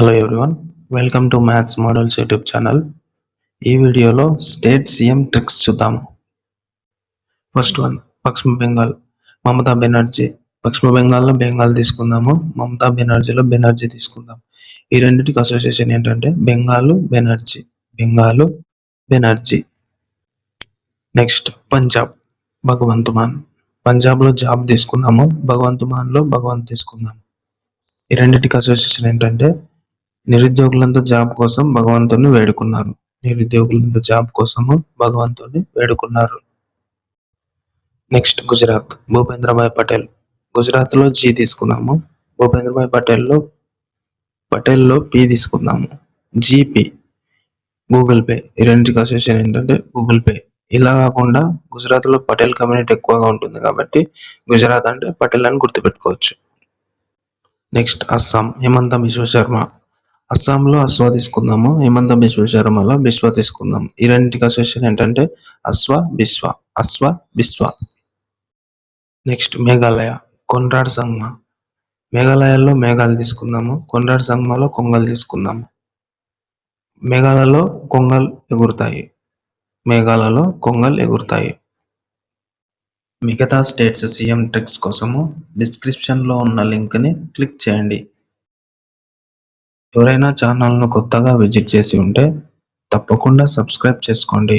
Hello everyone welcome to maths models YouTube channel ఈ వీడియోలో state CM tricks చూద్దాము first one పశ్చిమ బెంగాల్ మమతా బెనర్జీ పశ్చిమ బెంగాల్లో బెంగాల్ తీసుకుందాము మమతా బెనర్జీలో బెనర్జీ తీసుకుందాం. ఈ రెండింటికి అసోసియేషన్ ఏంటంటే బెంగాల్ బెనర్జీ బెంగాల్ బెనర్జీ నెక్స్ట్ పంజాబ్ భగవంత్ మాన్ పంజాబ్లో జాబ్ తీసుకుందాము భగవంత్ మాన్లో భగవంత్ తీసుకుందాము ఈ రెండింటికి అసోసియేషన్ ఏంటంటే నిరుద్యోగులంతా జాబ్ కోసం భగవంతుని వేడుకున్నారు. నిరుద్యోగులంతా జాబ్ కోసము భగవంతుని వేడుకున్నారు. నెక్స్ట్ గుజరాత్. భూపేంద్రభాయ్ పటేల్. గుజరాత్లో జీ తీసుకున్నాము. భూపేంద్రభాయ్ పటేల్లో పటేల్లో పి తీసుకున్నాము. జీపీ. Google Pay. ఈ రెండింటికి అసోసియేషన్ ఏంటంటే గూగుల్ పే. ఇలా కాకుండా గుజరాత్లో పటేల్ కమ్యూనిటీ ఎక్కువగా ఉంటుంది కాబట్టి గుజరాత్ అంటే పటేల్ అని గుర్తుపెట్టుకోవచ్చు. నెక్స్ట్ అస్సాం. హిమంత విశ్వశర్మ. అస్సాంలో అశ్వ తీసుకుందాము హిమంత బిశ్వ శర్మలో బిశ్వ తీసుకుందాం. ఈ రెండింటికి అసోసియేషన్ ఏంటంటే అశ్వ బిశ్వ అశ్వ బిశ్వ. నెక్స్ట్ మేఘాలయ కొండ్రాడ్ సంగ్మ మేఘాలయాల్లో మేఘాలు తీసుకుందాము కొండ్రాడ్ సంగమలో కొంగలు తీసుకుందాము. మేఘాలలో కొంగల్ ఎగురుతాయి. మేఘాలలో కొంగల్ ఎగురుతాయి. మిగతా స్టేట్స్ సీఎం ట్రిక్స్ కోసము డిస్క్రిప్షన్లో ఉన్న లింక్ని క్లిక్ చేయండి. ఎవరైనా ఛానల్ను కొత్తగా విజిట్ చేసి ఉంటే తప్పకుండా సబ్స్క్రైబ్ చేసుకోండి.